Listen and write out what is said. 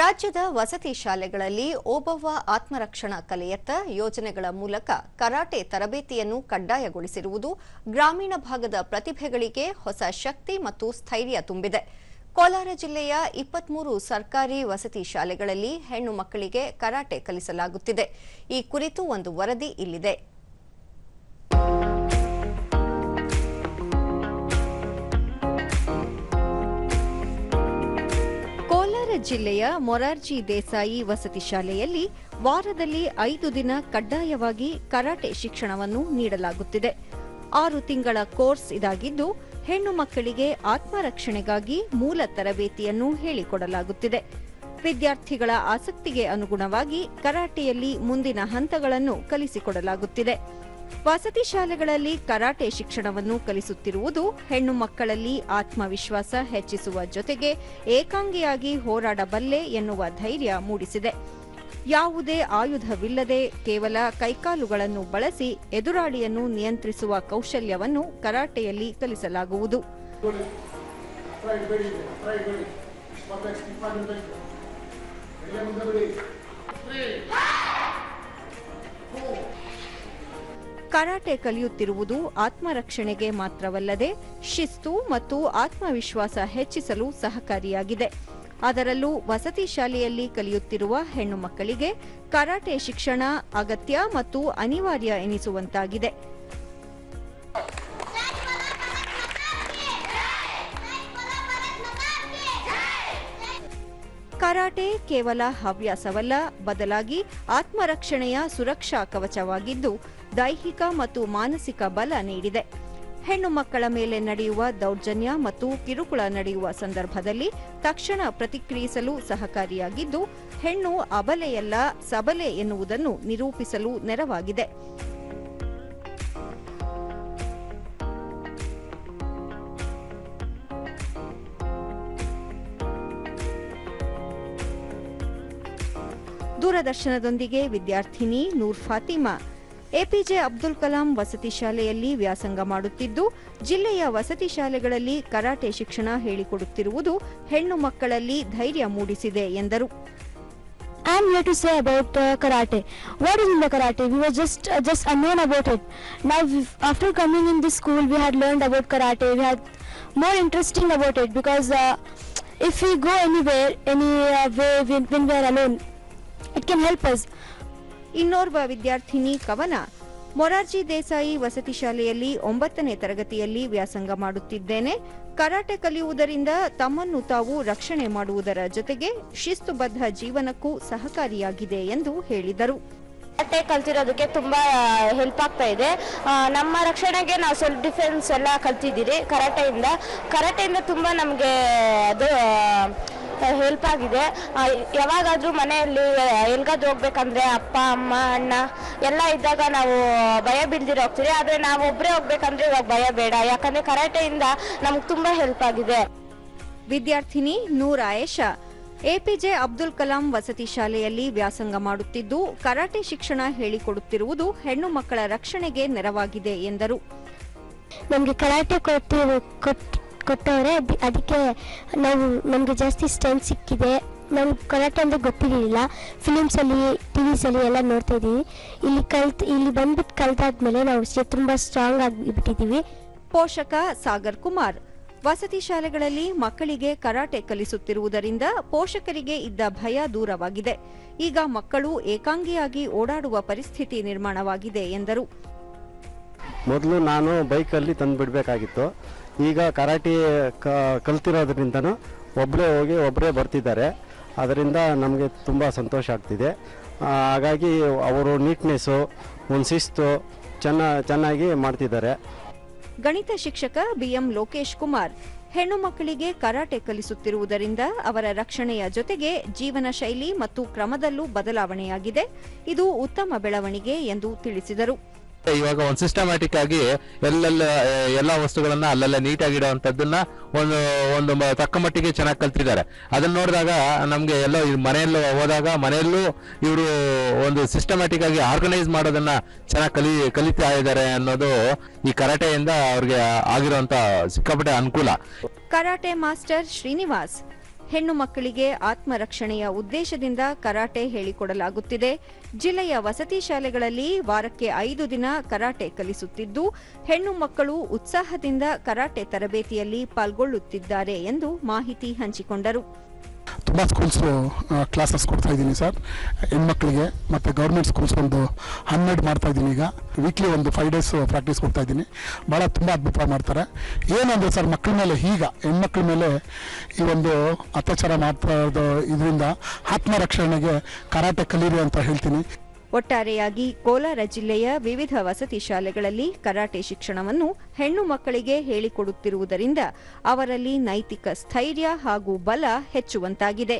ರಾಜ್ಯದ ವಸತಿ ಶಾಲೆಗಳಲ್ಲಿ ಓಬವ್ವ ಆತ್ಮರಕ್ಷಣಾ ಕಲೆಯತ್ತ ಯೋಜನೆಗಳ ಮೂಲಕ ಕರಾಟೆ ತರಬೇತಿಯನ್ನು ಕಡ್ಡಾಯಗೊಳಿಸಿರುವುದು ಗ್ರಾಮೀಣ ಭಾಗದ ಪ್ರತಿಭೆಗಳಿಗೆ ಹೊಸ ಶಕ್ತಿ ಮತ್ತು ಸ್ಥೈರ್ಯ ತುಂಬಿದೆ. ಕೋಲಾರ ಜಿಲ್ಲೆಯ ಇಪ್ಪತ್ಮೂರು ಸರ್ಕಾರಿ ವಸತಿ ಶಾಲೆಗಳಲ್ಲಿ ಹೆಣ್ಣು ಮಕ್ಕಳಿಗೆ ಕರಾಟೆ ಕಲಿಸಲಾಗುತ್ತಿದೆ. ಈ ಕುರಿತು ಒಂದು ವರದಿ ಇಲ್ಲಿದೆ. ಜಿಲ್ಲೆಯ ಮೊರಾರ್ಜಿ ದೇಸಾಯಿ ವಸತಿ ಶಾಲೆಯಲ್ಲಿ ವಾರದಲ್ಲಿ ಐದು ದಿನ ಕಡ್ಡಾಯವಾಗಿ ಕರಾಟೆ ಶಿಕ್ಷಣವನ್ನು ನೀಡಲಾಗುತ್ತಿದೆ. ಆರು ತಿಂಗಳ ಕೋರ್ಸ್ ಇದಾಗಿದ್ದು, ಹೆಣ್ಣು ಮಕ್ಕಳಿಗೆ ಆತ್ಮರಕ್ಷಣೆಗಾಗಿ ಮೂಲ ತರಬೇತಿಯನ್ನು ಹೇಳಿಕೊಡಲಾಗುತ್ತಿದೆ. ವಿದ್ಯಾರ್ಥಿಗಳ ಆಸಕ್ತಿಗೆ ಅನುಗುಣವಾಗಿ ಕರಾಟೆಯಲ್ಲಿ ಮುಂದಿನ ಹಂತಗಳನ್ನು ಕಲಿಸಿಕೊಡಲಾಗುತ್ತಿದೆ. ವಸತಿ ಶಾಲೆಗಳಲ್ಲಿ ಕರಾಟೆ ಶಿಕ್ಷಣವನ್ನು ಕಲಿಸುತ್ತಿರುವುದು ಹೆಣ್ಣು ಮಕ್ಕಳಲ್ಲಿ ಆತ್ಮವಿಶ್ವಾಸ ಹೆಚ್ಚಿಸುವ ಜೊತೆಗೆ ಏಕಾಂಗಿಯಾಗಿ ಹೋರಾಡಬಲ್ಲೆ ಎನ್ನುವ ಧೈರ್ಯ ಮೂಡಿಸಿದೆ. ಯಾವುದೇ ಆಯುಧವಿಲ್ಲದೆ ಕೇವಲ ಕೈಕಾಲುಗಳನ್ನು ಬಳಸಿ ಎದುರಾಳಿಯನ್ನು ನಿಯಂತ್ರಿಸುವ ಕೌಶಲ್ಯವನ್ನು ಕರಾಟೆಯಲ್ಲಿ ಕಲಿಸಲಾಗುವುದು. ಕರಾಟೆ ಕಲಿಯುತ್ತಿರುವುದು ಆತ್ಮರಕ್ಷಣೆಗೆ ಮಾತ್ರವಲ್ಲದೆ ಶಿಸ್ತು ಮತ್ತು ಆತ್ಮವಿಶ್ವಾಸ ಹೆಚ್ಚಿಸಲು ಸಹಕಾರಿಯಾಗಿದೆ. ಅದರಲ್ಲೂ ವಸತಿ ಶಾಲೆಯಲ್ಲಿ ಕಲಿಯುತ್ತಿರುವ ಹೆಣ್ಣು ಮಕ್ಕಳಿಗೆ ಕರಾಟೆ ಶಿಕ್ಷಣ ಅಗತ್ಯ ಮತ್ತು ಅನಿವಾರ್ಯ ಎನಿಸುವಂತಾಗಿದೆ. ಕರಾಟೆ ಕೇವಲ ಹವ್ಯಾಸವಲ್ಲ, ಬದಲಾಗಿ ಆತ್ಮರಕ್ಷಣೆಯ ಸುರಕ್ಷಾ ಕವಚವಾಗಿದ್ದು ದೈಹಿಕ ಮತ್ತು ಮಾನಸಿಕ ಬಲ ನೀಡಿದೆ. ಹೆಣ್ಣು ಮಕ್ಕಳ ಮೇಲೆ ನಡೆಯುವ ದೌರ್ಜನ್ಯ ಮತ್ತು ಕಿರುಕುಳ ನಡೆಯುವ ಸಂದರ್ಭದಲ್ಲಿ ತಕ್ಷಣ ಪ್ರತಿಕ್ರಿಯಿಸಲು ಸಹಕಾರಿಯಾಗಿದ್ದು, ಹೆಣ್ಣು ಅಬಲೆಯಲ್ಲ, ಸಬಲೆ ಎನ್ನುವುದನ್ನು ನಿರೂಪಿಸಲು ನೆರವಾಗಿದೆ. ದೂರದರ್ಶನದೊಂದಿಗೆ ವಿದ್ಯಾರ್ಥಿನಿ ನೂರ್ ಫಾತಿಮಾ ಎಪಿಜೆ ಅಬ್ದುಲ್ ಕಲಾಂ ವಸತಿ ಶಾಲೆಯಲ್ಲಿ ವ್ಯಾಸಂಗ ಮಾಡುತ್ತಿದ್ದು ಜಿಲ್ಲೆಯ ವಸತಿ ಶಾಲೆಗಳಲ್ಲಿ ಕರಾಟೆ ಶಿಕ್ಷಣ ಹೇಳಿಕೊಡುತ್ತಿರುವುದು ಹೆಣ್ಣು ಮಕ್ಕಳಲ್ಲಿ ಧೈರ್ಯ ಮೂಡಿಸಿದೆ ಎಂದರು I am here to say about uh, karate. What is in the karate? We were just uh, just unknown about it. Now, after coming in this school, we had learned about karate. We had more interesting about it because uh, if we go anywhere, any uh, way when, when we are alone, it can help us ಇನ್ನೋರ್ವ ವಿದ್ಯಾರ್ಥಿನಿ ಕವನ. ಮೊರಾರ್ಜಿ ದೇಸಾಯಿ ವಸತಿ ಶಾಲೆಯಲ್ಲಿ ಒಂಬತ್ತನೇ ತರಗತಿಯಲ್ಲಿ ವ್ಯಾಸಂಗ ಮಾಡುತ್ತಿದ್ದೇನೆ. Karate ಕಲಿಯುವುದರಿಂದ ತಮ್ಮನ್ನು ತಾವು ರಕ್ಷಣೆ ಮಾಡುವುದರ ಜೊತೆಗೆ ಶಿಸ್ತುಬದ್ಧ ಜೀವನಕ್ಕೂ ಸಹಕಾರಿಯಾಗಿದೆ ಎಂದು ಹೇಳಿದರು. ಕರಾಟೆ ಕಲ್ತಿರೋದಕ್ಕೆ ತುಂಬಾ ಹೆಲ್ಪ್ ಆಗ್ತಾ ಇದೆ. ನಮ್ಮ ರಕ್ಷಣೆಗೆ ನಾವು ಸೆಲ್ಫ್ ಡಿಫೆನ್ಸ್ ಎಲ್ಲ ಕಲ್ತಿದ್ದೀರಿ ಕರಾಟೆಯಿಂದ. ಕರಾಟೆಯಿಂದ ತುಂಬಾ ನಮಗೆ ಅದು ಹೆಲ್ಪ್ ಆಗಿದೆ. ಯಾವಾಗಾದ್ರೂ ಮನೆಯಲ್ಲಿ ಎಲ್ಗಾದ್ರು ಹೋಗ್ಬೇಕಂದ್ರೆ ಅಪ್ಪ ಅಮ್ಮ ಅಣ್ಣ ಎಲ್ಲ ಇದ್ದಾಗ ನಾವು ಭಯ ಬಿಳ್ದಿರ ಹೋಗ್ತೀವಿ ಆದ್ರೆ ನಾವು ಒಬ್ಬರೇ ಹೋಗ್ಬೇಕಂದ್ರೆ ಇವಾಗ ಭಯ ಬೇಡ. ಯಾಕಂದ್ರೆ ಕರಾಟೆಯಿಂದ ನಮ್ಗೆ ತುಂಬಾ ಹೆಲ್ಪ್ ಆಗಿದೆ. ವಿದ್ಯಾರ್ಥಿನಿ ನೂರ್ ಆಯೇಷಾ ಎಪಿಜೆ ಅಬ್ದುಲ್ ಕಲಾಂ ವಸತಿ ಶಾಲೆಯಲ್ಲಿ ವ್ಯಾಸಂಗ ಮಾಡುತ್ತಿದ್ದು ಕರಾಟೆ ಶಿಕ್ಷಣ ಹೇಳಿಕೊಡುತ್ತಿರುವುದು ಹೆಣ್ಣು ಮಕ್ಕಳ ರಕ್ಷಣೆಗೆ ನೆರವಾಗಿದೆ ಎಂದರು. ನಮಗೆ ಕರಾಟೆ ಕೊಟ್ಟು ಕೊಟ್ ಕೊಟ್ಟವ್ರೆ ಅದಕ್ಕೆ ನಾವು ನಮಗೆ ಜಾಸ್ತಿ ಸ್ಟ್ರೆಂತ್ ಸಿಕ್ಕಿದೆ. ನಮ್ಗೆ ಕರಾಟೆ ಅಂದರೆ ಗೊತ್ತಿರಲಿಲ್ಲ. ಫಿಲಿಮ್ಸಲ್ಲಿ ಟಿ ವಿಸಲ್ಲಿ ಎಲ್ಲ ನೋಡ್ತಾ ಇದ್ದೀವಿ. ಇಲ್ಲಿ ಕಲ್ತ್ ಇಲ್ಲಿ ಬಂದ್ಬಿಟ್ಟು ಕಲ್ತಾದ್ಮೇಲೆ ನಾವು ತುಂಬಾ ತುಂಬ ಸ್ಟ್ರಾಂಗ್ ಆಗಿಬಿಟ್ಟಿದ್ದೀವಿ. ಪೋಷಕ ಸಾಗರ್ ಕುಮಾರ್ ವಸತಿ ಶಾಲೆಗಳಲ್ಲಿ ಮಕ್ಕಳಿಗೆ ಕರಾಟೆ ಕಲಿಸುತ್ತಿರುವುದರಿಂದ ಪೋಷಕರಿಗೆ ಇದ್ದ ಭಯ ದೂರವಾಗಿದೆ. ಈಗ ಮಕ್ಕಳು ಏಕಾಂಗಿಯಾಗಿ ಓಡಾಡುವ ಪರಿಸ್ಥಿತಿ ನಿರ್ಮಾಣವಾಗಿದೆ ಎಂದರು. ಮೊದಲು ನಾನು ಬೈಕಲ್ಲಿ ತಂದು ಬಿಡಬೇಕಾಗಿತ್ತು ಈಗ ಕರಾಟೆ ಕಲ್ತಿರೋದ್ರಿಂದನೂ ಒಬ್ಬರೇ ಹೋಗಿ ಒಬ್ಬರೇ ಬರ್ತಿದ್ದಾರೆ. ಅದರಿಂದ ನಮಗೆ ತುಂಬ ಸಂತೋಷ ಆಗ್ತಿದೆ. ಹಾಗಾಗಿ ಅವರು ನೀಟ್ನೆಸ್ಸು ಒಂದು ಶಿಸ್ತು ಚೆನ್ನ, ಚೆನ್ನಾಗಿ ಮಾಡ್ತಿದ್ದಾರೆ. ಗಣಿತ ಶಿಕ್ಷಕ ಬಿಎಂ ಲೋಕೇಶ್ ಕುಮಾರ್, ಹೆಣ್ಣು ಮಕ್ಕಳಿಗೆ ಕರಾಟೆ ಕಲಿಸುತ್ತಿರುವುದರಿಂದ ಅವರ ರಕ್ಷಣೆಯ ಜೊತೆಗೆ ಜೀವನ ಶೈಲಿ ಮತ್ತು ಕ್ರಮದಲ್ಲೂ ಬದಲಾವಣೆಯಾಗಿದೆ. ಇದು ಉತ್ತಮ ಬೆಳವಣಿಗೆ ಎಂದು ತಿಳಿಸಿದರು. ಇವಾಗ ಒಂದು ಸಿಸ್ಟಮ್ಯಾಟಿಕ್ ಆಗಿ ಎಲ್ಲೆಲ್ಲ ಎಲ್ಲ ವಸ್ತುಗಳನ್ನ ಅಲ್ಲೆಲ್ಲ ನೀಟಾಗಿ ಇಡುವಂತದ್ದನ್ನ ಒಂದು ಒಂದು ತಕ್ಕ ಮಟ್ಟಿಗೆ ಚೆನ್ನಾಗಿ ಕಲ್ತಿದ್ದಾರೆ. ಅದನ್ನ ನೋಡಿದಾಗ ನಮಗೆ ಎಲ್ಲ ಮನೆಯಲ್ಲೂ ಹೋದಾಗ ಮನೆಯಲ್ಲೂ ಇವರು ಒಂದು ಸಿಸ್ಟಮ್ಯಾಟಿಕ್ ಆಗಿ ಆರ್ಗನೈಸ್ ಮಾಡೋದನ್ನ ಚೆನ್ನಾಗಿ ಕಲಿ, ಕಲಿತಾ ಇದ್ದಾರೆ ಅನ್ನೋದು ಈ ಕರಾಟೆಯಿಂದ ಅವ್ರಿಗೆ ಆಗಿರುವಂತ ಸಿಕ್ಕಾಪಟ್ಟೆ ಅನುಕೂಲ. Karate master Srinivas. ಹೆಣ್ಣು ಮಕ್ಕಳಿಗೆ ಆತ್ಮರಕ್ಷಣೆಯ ಉದ್ದೇಶದಿಂದ ಕರಾಟೆ ಹೇಳಿಕೊಡಲಾಗುತ್ತಿದೆ. ಜಿಲ್ಲೆಯ ವಸತಿ ಶಾಲೆಗಳಲ್ಲಿ ವಾರಕ್ಕೆ ಐದು ದಿನ ಕರಾಟೆ ಕಲಿಸುತ್ತಿದ್ದು, ಹೆಣ್ಣು ಮಕ್ಕಳು ಉತ್ಸಾಹದಿಂದ ಕರಾಟೆ ತರಬೇತಿಯಲ್ಲಿ ಪಾಲ್ಗೊಳ್ಳುತ್ತಿದ್ದಾರೆ ಎಂದು ಮಾಹಿತಿ ಹಂಚಿಕೊಂಡರು. ತುಂಬ ಸ್ಕೂಲ್ಸು ಕ್ಲಾಸಸ್ ಕೊಡ್ತಾ ಇದ್ದೀನಿ ಸರ್ ಹೆಣ್ಮಕ್ಳಿಗೆ ಮತ್ತು ಗೌರ್ಮೆಂಟ್ ಸ್ಕೂಲ್ಸ್ ಒಂದು ಹನ್ನೆರಡು ಮಾಡ್ತಾ ಇದ್ದೀನಿ ಈಗ. ವೀಕ್ಲಿ ಒಂದು ಫೈವ್ ಡೇಸ್ ಪ್ರಾಕ್ಟೀಸ್ ಕೊಡ್ತಾ ಇದ್ದೀನಿ. ಭಾಳ ತುಂಬ ಅದ್ಭುತ ಮಾಡ್ತಾರೆ. ಏನಂದರೆ ಸರ್ ಮಕ್ಕಳ ಮೇಲೆ ಈಗ, ಹೆಣ್ಮಕ್ಳ ಮೇಲೆ ಈ ಒಂದು ಅತ್ಯಾಚಾರ ಮಾಡ್ತಾ ಇದರಿಂದ ಆತ್ಮರಕ್ಷಣೆಗೆ ಕರಾಟೆ ಕಲೀರಿ ಅಂತ ಹೇಳ್ತೀನಿ. ಒಟ್ಟಾರೆಯಾಗಿ ಕೋಲಾರ ಜಿಲ್ಲೆಯ ವಿವಿಧ ವಸತಿ ಶಾಲೆಗಳಲ್ಲಿ ಕರಾಟೆ ಶಿಕ್ಷಣವನ್ನು ಹೆಣ್ಣು ಮಕ್ಕಳಿಗೆ ಹೇಳಿಕೊಡುತ್ತಿರುವುದರಿಂದ ಅವರಲ್ಲಿ ನೈತಿಕ ಸ್ಥೈರ್ಯ ಹಾಗೂ ಬಲ ಹೆಚ್ಚುವಂತಾಗಿದೆ.